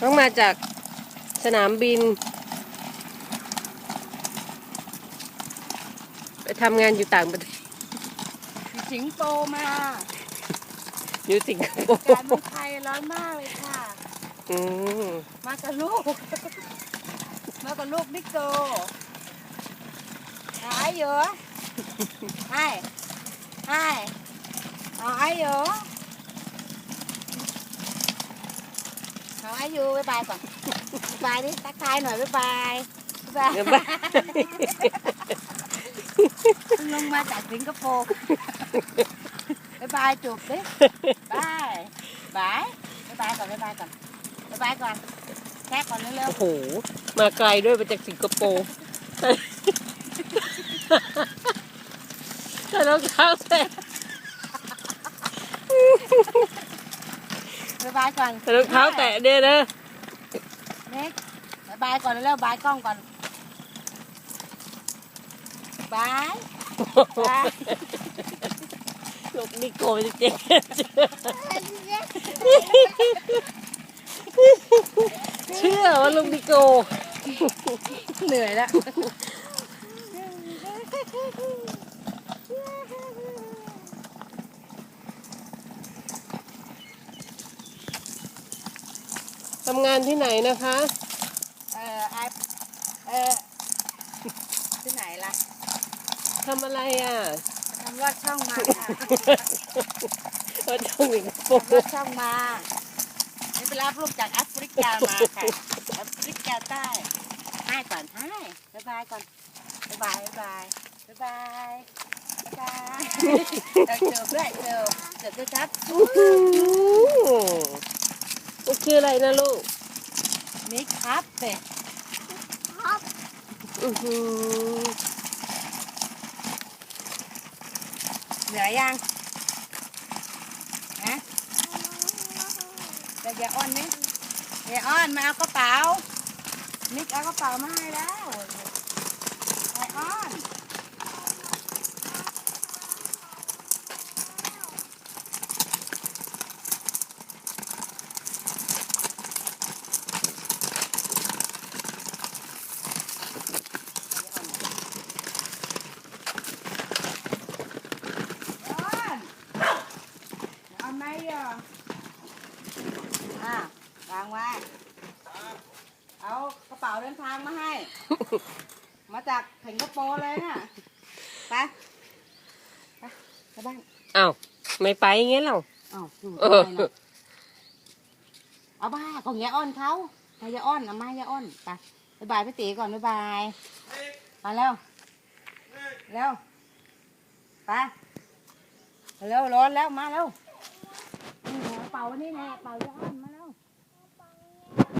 ต้องมาจากสนามบิน ไปทำงานอยู่ต่างประเทศสิงโตมาอยู่สิงคโปการร์เมืองไทยร้อนมากเลยค่ะ อืมมากับลูก มากับลูกนิโกหายเหรอให้ให้เอาไอ้เหรอ เอาไอ้อยู่บ๊ายบายก่อนบ๊ายบายดิทักทายหน่อยบ๊ายบายบ๊ายเดี๋ยวบาบ้ายเพิ่งลงมาจากสิงคโปร์บ๊ายบายจูบดิบายบายบ๊ายบายก่อนบ๊ายบายก่อนบ๊ายบายก่อนแค่ก่อนเร็วโอ้โห มาไกลด้วยมาจากสิงคโปร์แต่รองเท้าแตะ ๆบ๊ายบายก่อนแต่รองเท้าแตะเนี่ยนะเน็กบ๊ายบายก่อนเร็วๆบายกล้องก่อนบายบายลูกนิโก้จริงๆเชื่อว่าลูกนิโก้เหนื่อยแล้ว ทำงานที่ไหนนะคะ เออไอเออที่ไหนล่ะทำอะไรอะทำรอดช่องมาค่ะว่าช่องสิงคโปทำรอร์ดช่องมานี่ไปรับลูกจากแอฟริกามาค่ะแอฟริกาใต้ให้ก่อนให้บ๊ายบายก่อนบ๊ายบายบ๊ายบายบ๊ายบายบ๊ายบายเออเจอด้วยเจอเจอด้วยครับอื้อหือ ลูกชื่ออะไรนะลูกนี่ครับเป็ดอือหือเหนื่อยยังฮะจะอย่าอ้อนนี่อย่าอ้อนมาเอากระเป๋านิกเอากระเป๋ามาให้แล้วไออ้อนอ้อนเอาไหมอะอะวางไว้ เอากระเป๋าเดินทางมาให้ มาจากสิงคโปร์เลยน่ะ ไป ไปไปบ้านอ้าวไม่ไปอย่างเงี้ยเหรออ้าวอยู่เออทำไมล่ะเอาบ้าของยายอ้อนเขาให้ยายอ้อนเอามาให้ยายอ้อน ไปบ๊ายบายพี่ตีก่อนบ๊ายบายมาเร็วเร็วไปเร็วร้อนแล้วมาเร็วนี่ไงกระเป๋านี่ไงกระเป๋ายายอ้อนมา